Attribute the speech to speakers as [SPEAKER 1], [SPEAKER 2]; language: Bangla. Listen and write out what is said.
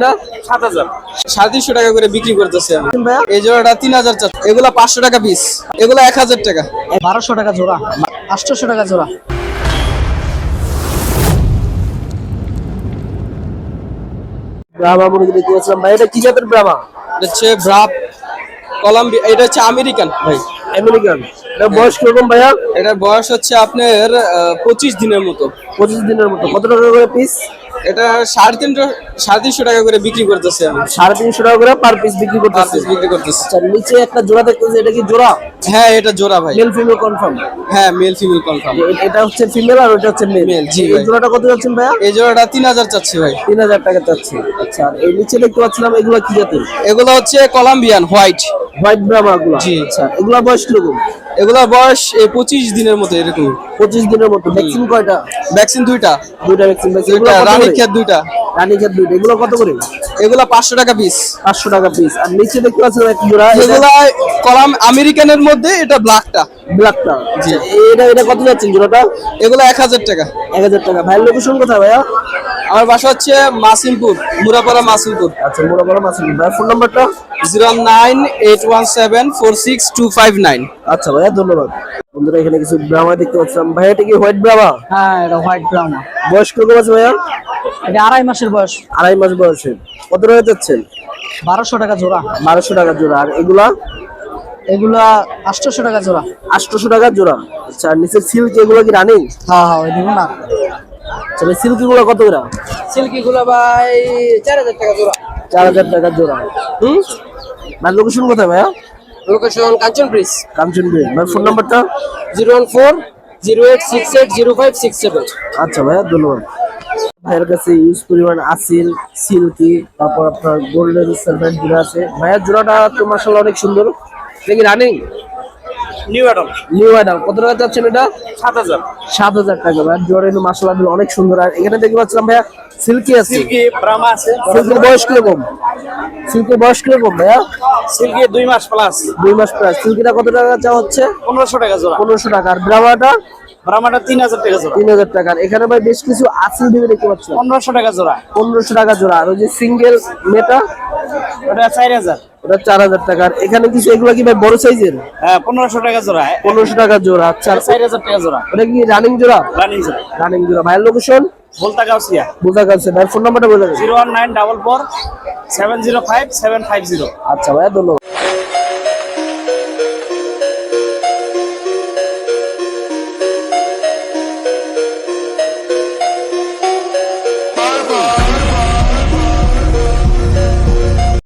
[SPEAKER 1] এটা
[SPEAKER 2] সাত হাজার।
[SPEAKER 3] সাড়ে টাকা করে বিক্রি করতেছে। এই জোড়াটা তিন হাজার এগুলো পাঁচশো টাকা পিস এগুলো এক হাজার টাকা।
[SPEAKER 1] বারোশো টাকা জোড়া। আটশোশো টাকা জোড়া। ব্রাহ্মা মুরগি দেখতে পাচ্ছিলাম ভাই এটা কি জাতের ব্রাহ্মা?
[SPEAKER 3] হচ্ছে কলম্বিয়া এটা হচ্ছে আমেরিকান ভাই।
[SPEAKER 1] আমেরিকান। এটা বয়স কীরকম ভাইয়া?
[SPEAKER 3] এটার বয়স হচ্ছে আপনার পঁচিশ দিনের মতো।
[SPEAKER 1] পঁচিশ দিনের মতো। কত টাকা করে পিস
[SPEAKER 3] এটা সাড়ে তিনশো সাড়ে তিনশো টাকা করে বিক্রি করতেছে। আমি
[SPEAKER 1] সাড়ে তিনশো টাকা করে পার পিস বিক্রি করতেছে।
[SPEAKER 3] বিক্রি করতেছে।
[SPEAKER 1] আচ্ছা নিচে একটা জোড়া দেখতেছি এটা কি জোড়া?
[SPEAKER 3] হ্যাঁ এটা জোড়া ভাই।
[SPEAKER 1] মেল ফিমেল কনফার্ম
[SPEAKER 3] হ্যাঁ মেল ফিমেল কনফার্ম
[SPEAKER 1] এটা হচ্ছে ফিমেল আর ওটা হচ্ছে মেল
[SPEAKER 3] জি
[SPEAKER 1] এই জোড়াটা কত যাচ্ছেন ভাইয়া?
[SPEAKER 3] এই জোড়াটা তিন হাজার চাচ্ছি ভাই।
[SPEAKER 1] তিন হাজার টাকা চাচ্ছি। আচ্ছা আর এই নিচে দেখতে পাচ্ছিলাম এগুলো কি জাতের?
[SPEAKER 3] এগুলো হচ্ছে কলম্বিয়ান হোয়াইট
[SPEAKER 1] হোয়াইট ব্রাহ্মা গুলো।
[SPEAKER 3] জি।
[SPEAKER 1] আচ্ছা এগুলা বয়স কীরকম?
[SPEAKER 3] এগুলোর বয়স এই পঁচিশ দিনের মতো এরকম।
[SPEAKER 1] পঁচিশ দিনের মতো। ভ্যাকসিন কয়টা?
[SPEAKER 3] ভ্যাকসিন দুইটা।
[SPEAKER 1] দুইটা ভ্যাকসিন
[SPEAKER 3] রানী খেত দুইটা।
[SPEAKER 1] রানী খেত দুইটা। এগুলো কত করে?
[SPEAKER 3] এগুলো পাঁচশো টাকা পিস
[SPEAKER 1] পাঁচশো টাকা পিস আর নিচে দেখতে পাচ্ছেন এক জোড়া
[SPEAKER 3] এগুলা কলাম আমেরিকানের মধ্যে এটা ব্ল্যাকটা
[SPEAKER 1] ব্ল্যাকটা
[SPEAKER 3] জি।
[SPEAKER 1] এটা এটা কত যাচ্ছেন জোড়াটা?
[SPEAKER 3] এগুলো এক হাজার টাকা।
[SPEAKER 1] এক হাজার টাকা। ভাইয়ের লোকেশন কোথায় ভাইয়া?
[SPEAKER 3] আমার বাসা হচ্ছে মাসিমপুর মুরাপাড়া মাসিমপুর।
[SPEAKER 1] আচ্ছা মোড়া বড় মাছ ভাইয়া ফোন নাম্বারটা
[SPEAKER 3] zero nine eight one seven four six two five nine.
[SPEAKER 1] আচ্ছা ভাইয়া ধন্যবাদ। বন্ধুরা এখানে কিছু ব্রাহ্মা দেখতে পাচ্ছিলাম। ভাইয়া এটা কি হোয়াইট ব্রাহ্মা?
[SPEAKER 4] হ্যাঁ এটা হোয়াইট ব্রাউন
[SPEAKER 1] বয়স কীরকম আছে ভাইয়া?
[SPEAKER 4] এটা আড়াই মাসের বয়স।
[SPEAKER 1] আড়াই মাস বয়সে। কত টাকা যাচ্ছেন
[SPEAKER 4] বারোশো টাকা জোড়া।
[SPEAKER 1] বারোশো টাকা জোড়া। আর এগুলা?
[SPEAKER 4] এগুলা আটশোশো টাকা জোড়া।
[SPEAKER 1] আটশোশো টাকা জোড়া। আচ্ছা নিচের সিল্ক এগুলো কি রানিং?
[SPEAKER 4] হ্যাঁ হ্যাঁ ওই না।
[SPEAKER 1] তাহলে সিল্কগুলো কত করে?
[SPEAKER 4] সিল্কি গুলো ভাই চার হাজার টাকা জোড়া।
[SPEAKER 1] চার হাজার টাকা জোড়া। হুম? ভাই লোকেশন কোথায় ভাইয়া?
[SPEAKER 4] Location Kanchan bridge.
[SPEAKER 1] কাঞ্চন ভাই ভাই ফোন নাম্বারটা
[SPEAKER 4] zero one four zero eight six eight zero five six seven.
[SPEAKER 1] আচ্ছা ভাইয়া ধন্যবাদ। ভাইয়ের কাছে ইউজ পরিমাণ আসিল সিল্কি তারপর আপনার গোল্ডেন সার্ভেন্ট জোড়া আছে। ভাইয়ার জোড়াটা তো মাসাল্লাহ অনেক সুন্দর। দেখি রানিং
[SPEAKER 2] নিউ অ্যাডাম
[SPEAKER 1] নিউ আইডাম কত টাকা চাচ্ছেন এটা?
[SPEAKER 2] সাত হাজার।
[SPEAKER 1] সাত হাজার টাকা। জোড়া কিন্তু অনেক সুন্দর। আর এখানে দেখতে পাচ্ছিলাম ভাইয়া সিল্কি আছে।
[SPEAKER 2] সিল্কি ব্রাহ্মা আছে।
[SPEAKER 1] সিল্কের বয়স কীরকম? সিল্কের বয়স কীরকম ভাইয়া?
[SPEAKER 2] সিল্কি দুই মাস প্লাস
[SPEAKER 1] দুই মাস প্রায় সিল্কিটা কত টাকা চাওয়া হচ্ছে?
[SPEAKER 2] পনেরোশো টাকা জোড়া।
[SPEAKER 1] পনেরোশো টাকা। আর ব্রাহ্মাটা
[SPEAKER 2] ব্রাহ্মাটা তিন হাজার টাকা জোড়া।
[SPEAKER 1] তিন হাজার টাকা। এখানে ভাই বেশ কিছু আসিল ভেবে দেখতে পাচ্ছি
[SPEAKER 2] পনেরোশো টাকা জোড়া।
[SPEAKER 1] পনেরোশো টাকা জোড়া। আর ওই যে সিঙ্গেল মেটা
[SPEAKER 2] ওটা চার হাজার।
[SPEAKER 1] ওটা চার হাজার টাকা। আর এখানে কিছু এগুলো কি ভাই বড় সাইজের
[SPEAKER 2] হ্যাঁ পনেরোশো টাকা জোড়া।
[SPEAKER 1] পনেরোশো টাকা জোড়া। আচ্ছা।
[SPEAKER 2] চার হাজার টাকা জোড়া।
[SPEAKER 1] ওটা কি রানিং জোড়া?
[SPEAKER 2] রানিং জোড়া।
[SPEAKER 1] রানিং জোড়া। ভাইয়ের লোকেশন
[SPEAKER 2] বলতা গাউসিয়া।
[SPEAKER 1] বোঝা গেছে ভাইয়ের ফোন নাম্বারটা বলে দেবেন
[SPEAKER 2] zero one nine double four seven zero five seven five zero.
[SPEAKER 1] আচ্ছা ভাইয়া ধন্যবাদ।